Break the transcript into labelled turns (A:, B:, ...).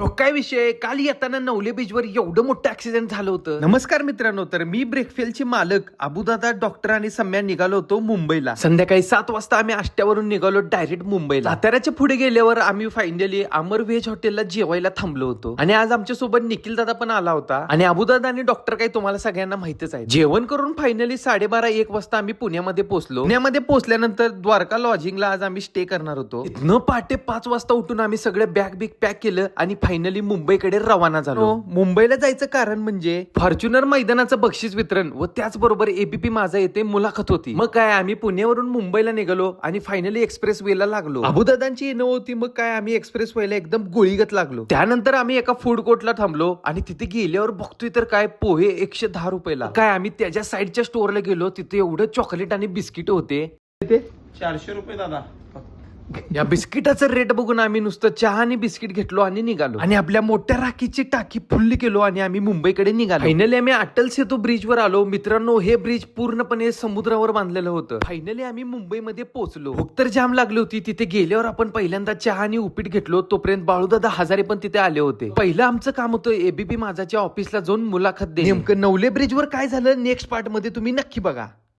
A: काय विषय? काल येताना नवले बीचवर एवढं मोठं ऍक्सिडेंट झालं होतं. नमस्कार मित्रांनो तर मी ब्रेकफेलचे मालक अबुदादा डॉक्टर आणि सम्या निघालो होतो मुंबईला. संध्याकाळी सात वाजता आम्ही आष्ट्यावरून निघालो डायरेक्ट मुंबईला. साताऱ्याच्या पुढे गेल्यावर आम्ही फायनली अमर व्हेज हॉटेलला जेवायला थांबलो होतो. आणि आज आमच्यासोबत निखिल दादा पण आला होता. आणि अबुदादा आणि डॉक्टर काही तुम्हाला सगळ्यांना माहितच आहे. जेवण करून फायनली साडेबारा एक वाजता आम्ही पुण्यामध्ये पोहोचलो. पुण्यामध्ये पोहोचल्यानंतर द्वारका लॉजिंगला आज आम्ही स्टे करणार होतो. न पहाटे पाच वाजता उठून आम्ही सगळं बॅग बिग पॅक केलं आणि फायनली मुंबईकडे रवाना झालो. मुंबईला जायचं कारण म्हणजे? फॉर्च्युनर मैदानाचं बक्षीस वितरण व त्याचबरोबर एबीपी माझा येथे मुलाखत होती. मग काय आम्ही पुण्यावरून मुंबईला निघालो आणि फायनली एक्सप्रेस वेला लागलो. अबुदादांची येणं होती मग काय आम्ही एक्सप्रेस वेला एकदम गोळीगत लागलो. त्यानंतर आम्ही एका फूड कोर्टला थांबलो आणि तिथे गेल्यावर बघतोय तर काय पोहे एकशे दहा रुपयाला. काय आम्ही त्याच्या साईडच्या स्टोअरला गेलो तिथे एवढं चॉकलेट आणि बिस्किट होते.
B: चारशे रुपये दादा.
A: या बिस्किटाचं रेट बघून आम्ही नुसतं चहा आणि बिस्किट घेतलो आणि निघालो. आणि आपल्या मोठ्या राखीची टाकी फुल्ली केलो आणि आम्ही मुंबईकडे निघालो. फायनली आम्ही अटल सेतू ब्रिज वर आलो. मित्रांनो हे ब्रिज पूर्णपणे समुद्रावर बांधलेलं होतं. फायनली आम्ही मुंबईमध्ये पोहोचलो. भूक तर जाम लागली होती. तिथे गेल्यावर आपण पहिल्यांदा चहा आणि उपीट घेतलो. तोपर्यंत बाळूदादा हजारे पण तिथे आले होते. पहिलं आमचं काम होतं एबीपी माझाच्या ऑफिसला जाऊन मुलाखत दे नेमकं नवले ब्रिज वर काय झालं? नेक्स्ट पार्टमध्ये तुम्ही नक्की बघा.